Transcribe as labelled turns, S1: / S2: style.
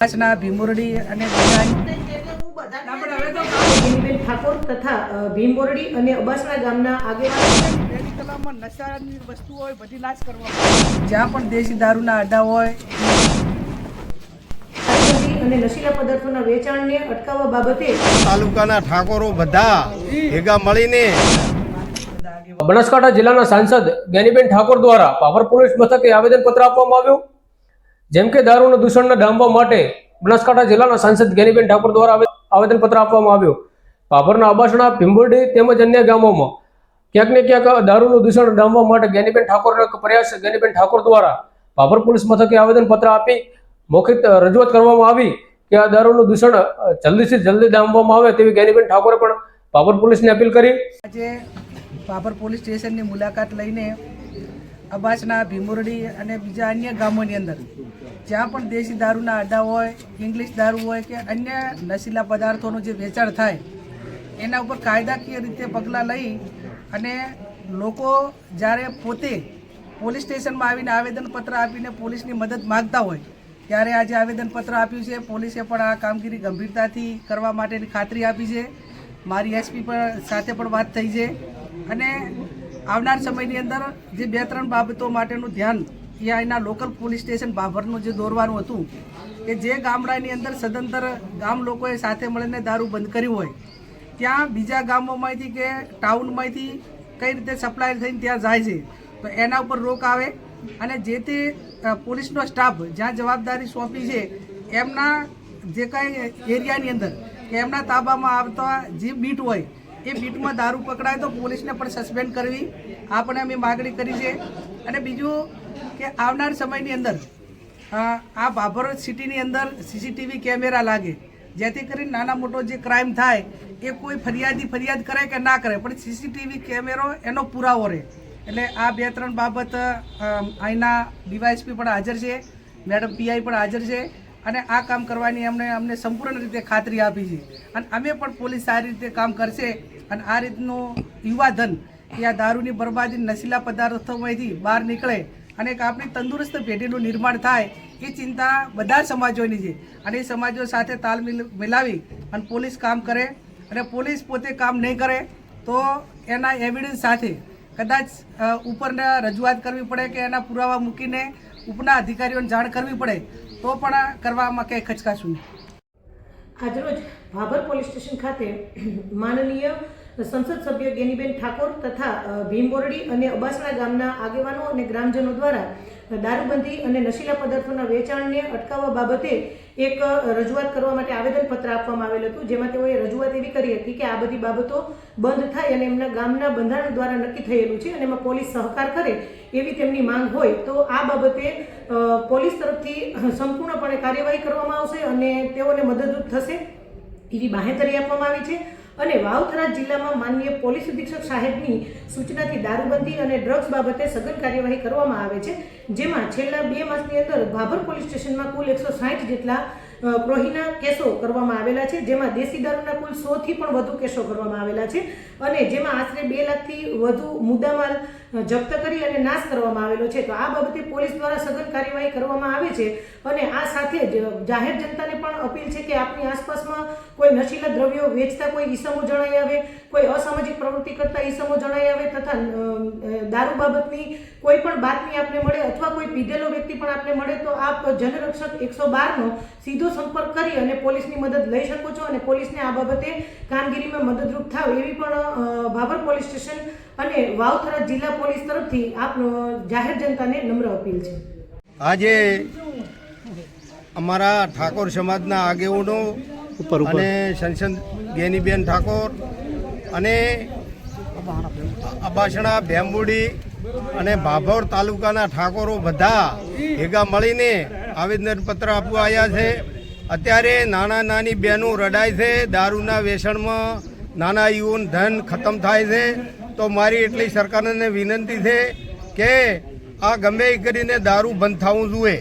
S1: કચ્છના ભીમોરડી અને
S2: ઠાકોર તથા અ, ભીમબોરડી અને અબાસણા ગામના આગેવાન.
S1: નશાની વસ્તુ હોય બધી નાશ કરવા જ્યાં પણ દેશી દારૂના અડ્ડા હોય.
S2: અને નશીલા પદાર્થોના વેચાણને અટકાવવા બાબતે
S3: તાલુકાના ઠાકોરો બધા ભેગા મળીને
S4: બનાસકાંઠા જિલ્લાના સાંસદ જ્ઞાનીબેન ઠાકોર દ્વારા પાવર પોલીસ મથકે આવેદનપત્ર આપવામાં આવ્યું. જેમ કે દારૂના દૂષણને ડામવા માટે બનાસકાંઠા જિલ્લાના સાંસદ જ્ઞાનીબેન ઠાકોર દ્વારા આવે- આવેદનપત્ર આપવામાં આવ્યું. પાભરના અબાસણા ભીંબરડી તેમજ અન્ય ગામોમાં. ક્યાંક ને ક્યાંક દારૂનું દૂષણ ડામવા માટે જ્ઞાનીબેન ઠાકોરનો પ્રયાસ જ્ઞાનીબેન ઠાકોર દ્વારા પાભર પોલીસ મથકે આવેદનપત્ર આપી મૌખિક રજૂઆત કરવામાં આવી કે આ દારૂનું દૂષણ જલ્દીથી જલ્દી ડામવામાં આવે તેવી જ્ઞાનીબેન ઠાકોરે પણ પાભર પોલીસને અપીલ કરી.
S1: આજે પાપર પોલીસ સ્ટેશનની મુલાકાત લઈને અબાસના ભીમુરડી અને બીજા અન્ય ગામોની અંદર જ્યાં પણ દેશી દારૂના અડ્ડા હોય ઇંગ્લિશ દારૂ હોય કે અન્ય નશીલા પદાર્થોનું જે વેચાણ થાય, એના ઉપર કાયદાકીય રીતે પગલાં લઈ અને લોકો જ્યારે પોતે પોલીસ સ્ટેશનમાં આવીને આવેદનપત્ર આપીને પોલીસની મદદ માગતા હોય, ત્યારે આજે આવેદનપત્ર આપ્યું છે. પોલીસે પણ આ કામગીરી ગંભીરતાથી કરવા માટેની ખાતરી આપી છે. મારી એસપી પણ સાથે પણ વાત થઈ છે. અને આવનાર સમયની અંદર જે બે ત્રણ બાબતો માટેનું ધ્યાન એ અહીંના લોકલ પોલીસ સ્ટેશન બાભરનું જે દોરવાનું હતું, કે જે ગામડાની અંદર સદંતર ગામ લોકોએ સાથે મળીને દારૂ બંધ કર્યું હોય, ત્યાં બીજા ગામોમાંથી કે ટાઉનમાંથી કઈ રીતે સપ્લાય થઈને ત્યાં જાય છે, તો એના ઉપર રોક આવે અને જે તે પોલીસનો સ્ટાફ જ્યાં જવાબદારી સોંપી છે, એમના જે કાંઈ એરિયાની અંદર, કે એમના તાબામાં આવતા જે બીટ હોય, એ બીટમાં દારૂ પકડાય તો પોલીસને પણ સસ્પેન્ડ કરવી આ પણ અમે માગણી કરી છે. અને બીજું કે આવનાર સમયની અંદર આ બાભર સિટીની અંદર સીસીટીવી કેમેરા લાગે, જેથી કરીને નાના મોટો જે ક્રાઇમ થાય, એ કોઈ ફરિયાદી ફરિયાદ કરે કે ના કરે, પણ સીસીટીવી કેમેરો એનો પુરાવો રહે. એટલે આ બે ત્રણ બાબત અહીંના ડીવાયએસપી પણ હાજર છે, મેડમ પીઆઈ પણ હાજર છે, અને આ કામ કરવાની અમને અમને સંપૂર્ણ રીતે ખાતરી આપી છે. અને અમે પણ પોલીસ સારી રીતે કામ કરશે, અને આ રીતનું યુવા ધન કે આ દારૂની બરબાદી નશીલા પદાર્થોમાંથી બહાર નીકળે અને એક આપણી તંદુરસ્ત પેઢીનું નિર્માણ થાય એ ચિંતા બધા સમાજોની છે. અને એ સમાજો સાથે તાલ મિલ, મિલાવી અને પોલીસ કામ કરે અને પોલીસ પોતે કામ નહીં કરે તો એના એવિડન્સ સાથે કદાચ ઉપરના રજૂઆત કરવી પડે કે એના પુરાવા મૂકીને ઉપના અધિકારીઓને જાણ કરવી પડે તો પણ કરવામાં કંઈ ખચકાશું
S2: આજરોજ ભાભર પોલીસ સ્ટેશન ખાતે માનનીય સંસદ સભ્ય ગેનીબેન ઠાકોર તથા ભીમબોરડી અને અબાસણા ગામના આગેવાનો અને ગ્રામજનો દ્વારા દારૂબંધી અને નશીલા પદાર્થોના વેચાણને અટકાવવા બાબતે એક રજૂઆત કરવા માટે આવેદનપત્ર આપવામાં આવેલ હતું, જેમાં તેઓએ રજૂઆત એવી કરી હતી કે આ બધી બાબતો બંધ થાય અને એમના ગામના બંધારણ દ્વારા નક્કી થયેલું છે અને એમાં પોલીસ સહકાર કરે એવી તેમની માંગ હોય, તો આ બાબતે પોલીસ તરફથી સંપૂર્ણપણે કાર્યવાહી કરવામાં આવશે અને તેઓને મદદરૂપ થશે એવી બાહેધરી આપવામાં આવી છે. અને વાવથરા જિલ્લામાં માનનીય પોલીસ અધિક્ષક સાહેબની સૂચનાથી દારૂબંધી અને ડ્રગ્સ બાબતે સઘન કાર્યવાહી કરવામાં આવે છે, જેમાં છેલ્લા બે માસની અંદર ભાભર પોલીસ સ્ટેશનમાં કુલ એકસો સાહીઠ જેટલા પ્રોહીના કેસો કરવામાં આવેલા છે, જેમાં દેશી દારૂના કુલ સોથી પણ વધુ કેસો કરવામાં આવેલા છે અને જેમાં આશરે બે લાખથી વધુ મુદ્દામાલ જપ્ત કરી અને નાશ કરવામાં આવેલો છે. તો આ બાબતે પોલીસ દ્વારા સઘન કાર્યવાહી કરવામાં આવે છે અને આ સાથે જ જાહેર જનતાને પણ અપીલ છે કે આપની આસપાસમાં કોઈ નશીલા દ્રવ્યો વેચતા કોઈ ઈસમો જણાઈ આવે, કોઈ અસામાજિક પ્રવૃત્તિ કરતા ઈસમો જણાઈ આવે તથા દારૂ બાબતની કોઈ પણ બાતમી આપને મળે અથવા કોઈ પીધેલો વ્યક્તિ પણ આપને મળે, તો આપ જનરક્ષક એકસો બારનો સીધો સંપર્ક કરી અને પોલીસની મદદ લઈ શકો છો અને પોલીસને આ બાબતે કામગીરીમાં મદદરૂપ થાવ એવી પણ ભાભર પોલીસ સ્ટેશન અને વાવથરા જિલ્લા પોલીસ તરફથી આપ જાહેર જનતાને નમ્ર અપીલ છે.
S3: આજે અમારા ઠાકોર સમાજના આગેવાનો અને સંસદ ગેનીબેન ઠાકોર અને અબાસણા ભેંબુડી અને ભાભોર તાલુકાના ઠાકોરો બધા ભેગા મળીને આવેદનપત્ર આપવા આવ્યા છે. અત્યારે નાના નાની બહેનો રડાય છે, દારૂના વેસણમાં નાના યુવાન ધન ખતમ થાય છે. તો મારી એટલી સરકારને વિનંતી છે કે આ ગમે કરીને દારૂ બંધ થવું જોઈએ.